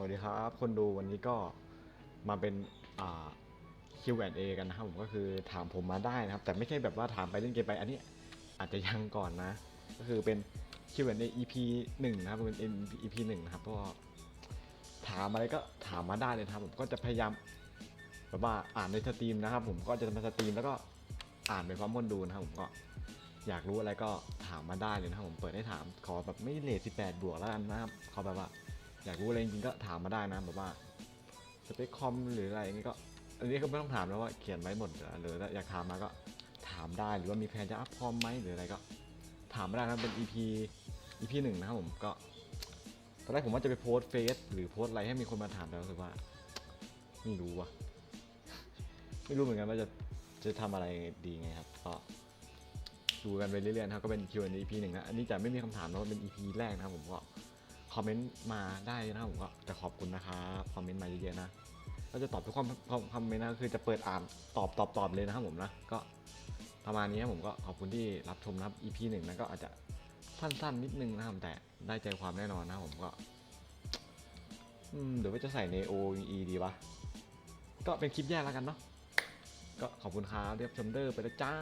สวัสดีครับ คนดูวันนี้ก็มาเป็นอ่า Q&A กันนะครับผมก็คือถามผมมาได้นะครับ แต่ไม่ใช่แบบว่าถามไปเล่นเกมไป อันนี้อาจจะยังก่อนนะ ก็คือเป็น Q&A EP หนึ่งนะครับเป็น EP หนึ่งนะครับก็ถามอะไรก็ถามมาได้เลยครับ ผมก็จะพยายามแบบว่าอ่านในสตรีมนะครับ ผมก็จะมาสตรีมแล้วก็อ่านไปพร้อมคนดูนะครับผมก็อยากรู้อะไรก็ถามมาได้เลยนะครับผมเปิดให้ถามขอแบบไม่เลท18 บวกแล้วกันนะครับขอแบบว่า อยากรู้อะไรจริงๆก็ถามมาได้นะแบบว่าสเปคคอมหรืออะไรอย่างงี้ก็อันนี้ก็ไม่ต้องถามแล้วว่าเขียนไว้หมดหรืออยากถามมาก็ถามได้หรือว่ามีแพลนจะอัพคอมไหมหรืออะไรก็ถามมาได้นะเป็น EP EP หนึ่งนะครับผมก็ตอนแรกผมว่าจะไปโพสเฟซหรือโพสอะไรให้มีคนมาถามแต่รู้สึกว่าไม่รู้ว่ะไม่รู้เหมือนกันว่าจะจะทำอะไรดีไงครับก็ดูกันไปเรื่อยๆนะครับก็เป็น Q&A EP หนึ่งนะอันนี้จะไม่มีคำถามนะว่าเป็น EP แรกนะครับผมก็ อมเมนต์มาได้นะครับผมก็จะขอบคุณนะครับคอมเมนต์มาเยอะๆนะก็จะตอบทุกคอมคอมเมนต์นะคือจะเปิดอ่านตอบตอบตอบเลยนะครับผมนะก็ประมาณนี้ผมก็ขอบคุณที่รับชมนะครับ EP หนึ่งนะก็อาจจะสั้นๆนิดนึงนะครับแต่ได้ใจความแน่นอนนะผมก็เดี๋ยวว่าจะใส่ใน OE ดีวะก็เป็นคลิปแยกแล้วกันเนาะก็ขอบคุณครับเรียบชมเดอร์ไปแล้วจ้า